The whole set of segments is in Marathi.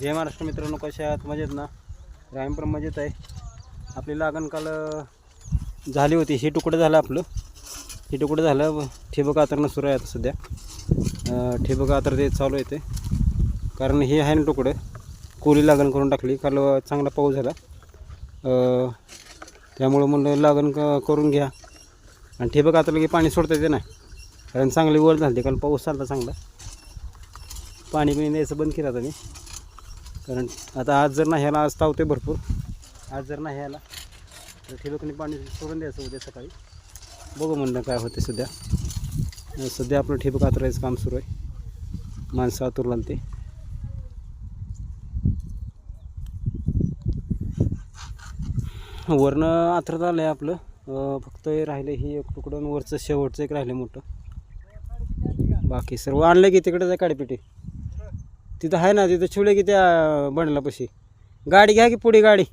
जय महाराष्ट्र मित्रांनो कशा आहात? मजेत ना? रायम पण मजेत आहे. आपली लागण काल झाली होती. हे तुकडं झालं आपलं. हे तुकडं झालं. ठिबक आतरणं सुरू आहे आता सध्या. ठिबक आतर ते चालू आहे ते. कारण हे आहे ना तुकडं. कोली लागण करून टाकली. काल चांगला पाऊस झाला. त्यामुळं म्हणलं लागण क करून घ्या. आणि ठिबक आतरलं की पाणी सोडता येते ना कारण चांगली वर झाली कारण पाऊस चालला चांगला. पाणी पिणी द्यायचं बंद केलं आता मी. कारण आता आज जर नाही आला आज तावते भरपूर. आज जर नाही आला तर ठिबकने पाणी सोडून द्यायचं उद्या सकाळी. बघू म्हणलं काय होते सध्या. सध्या आपलं ठिबक आतरायचं काम सुरू आहे. माणसं आतुरला ते वरनं आथरत आलं आहे आपलं फक्त हे राहिलं ही एक तुकडं वरचं शेवटचं एक राहिलं मोठं. बाकी सर्व आणलं की तिकडंच आहे काडीपेटी? तिथं आहे ना तिथं ठेवलं की त्या बनला पशी गाडी घ्या की पुढे गाडी.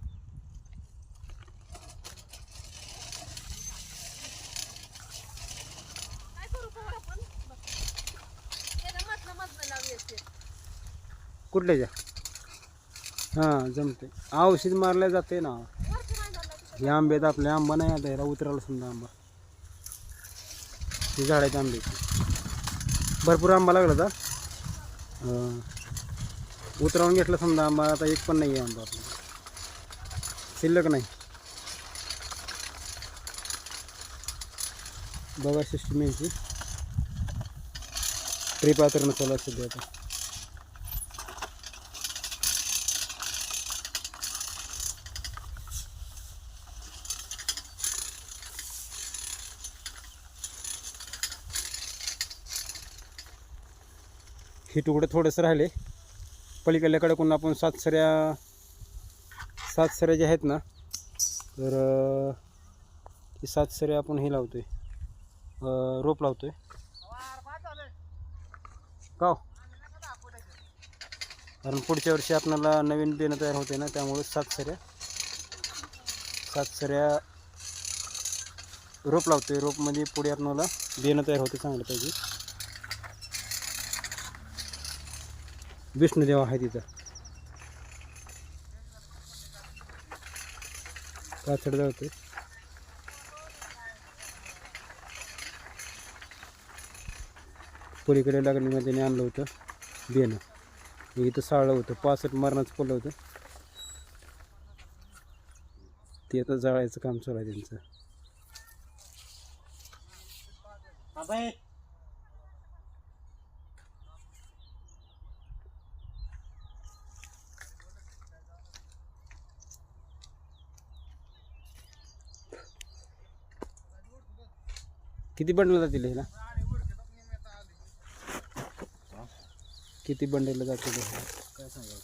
कुठल्या जा हां जमते औषध मारल्या जाते ना. हे आंबे आहेत आपले आंबा नाही आता याला उतरायला समजा आंबा. हे झाडाचे आंबे. भरपूर आंबा लागला तर उतरावून घेतला समजा आंबा आता एक पण नाही आहे आंबा आपला. शिल्लक नाही. बघा सिस्टम यांची. ट्रिप चालू आहे आता. हे तुकडे थोडेसे राहिले. पलीकडल्याकडे कोण आपण सात सऱ्या सात सऱ्या ज्या आहेत ना तर ती सात सऱ्या आपण हे लावतो आहे रोप लावतो आहे काव. कारण पुढच्या वर्षी आपल्याला नवीन बियाणं तयार होते ना त्यामुळे सात सऱ्या सात सऱ्या रोप लावतोय. रोपमध्ये पुढे आपल्याला बियाणं तयार होते चांगलं पाहिजे विष्णुदेव आहे तिथं. पाचड जळते पलीकडे लागणीमध्ये त्याने आणलं होतं बियाणं इथं साळलं होतं पासष्ट मरणाचं पडलं होतं. ते आता जाळायचं काम चालू आहे त्यांचं. किती बंडल जातील ह्याला? किती बंडल जातील काय सांगा